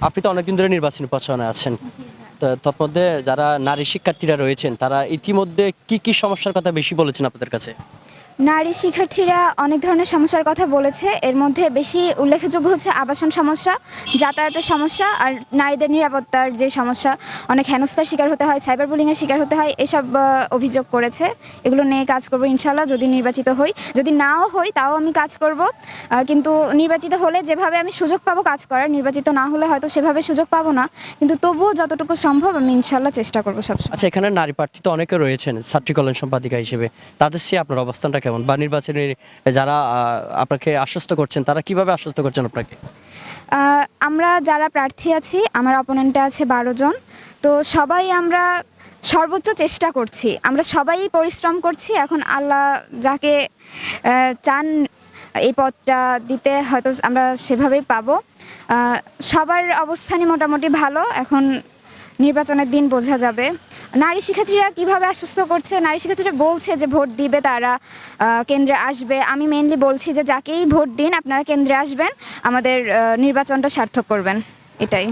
আপনি তো অনেকদিন ধরে নির্বাচনী প্রচারণায় আছেন। তৎমধ্যে যারা নারী শিক্ষার্থীরা রয়েছেন, তারা ইতিমধ্যে কি কি সমস্যার কথা বেশি বলেছেন আপনাদের কাছে? নারী শিক্ষার্থীরা অনেক ধরনের সমস্যার কথা বলেছে। এর মধ্যে বেশি উল্লেখযোগ্য হচ্ছে আবাসন সমস্যা, যাতায়াতের সমস্যা আর নারীদের নিরাপত্তার যে সমস্যা। অনেক হেনস্থার শিকার হতে হয়, সাইবার বুলিংয়ের শিকার হতে হয়, এসব অভিযোগ করেছে। এগুলো নিয়ে কাজ করব ইনশাল্লাহ যদি নির্বাচিত হই। যদি নাও হই তাও আমি কাজ করব। কিন্তু নির্বাচিত হলে যেভাবে আমি সুযোগ পাবো কাজ করার, নির্বাচিত না হলে হয়তো সেভাবে সুযোগ পাবো না। কিন্তু তবুও যতটুকু সম্ভব আমি ইনশাল্লাহ চেষ্টা করব সব আচ্ছা এখানে নারী প্রার্থী তো অনেকে রয়েছেন, ছাত্রী কল্যাণ সম্পাদিকা হিসেবে। তাদের সে আপনার অবস্থানটা কেমন? বা নির্বাচনী যারা আপনাকে আশ্বস্ত করছেন, তারা কীভাবে আশ্বস্ত করছেন আপনাকে? আমরা যারা প্রার্থী আছি, আমার অপোনেন্টে আছে বারো জন। তো সবাই আমরা সর্বোচ্চ চেষ্টা করছি। আমরা সবাই পরিশ্রম করছি, এখন আল্লাহ যাকে চান এই পদটা দিতে, হয়তো আমরা সেভাবেই পাবো। সবার অবস্থানই মোটামুটি ভালো, এখন নির্বাচনের দিন বোঝা যাবে। নারী শিক্ষার্থীরা কীভাবে আশ্বস্ত করছে? নারী শিক্ষার্থীরা বলছে যে ভোট দিবে তারা কেন্দ্রে আসবে। আমি মেনলি বলছি যে যাকেই ভোট দিন, আপনারা কেন্দ্রে আসবেন। আমাদের নির্বাচনটা সার্থক করবেন। এটাই।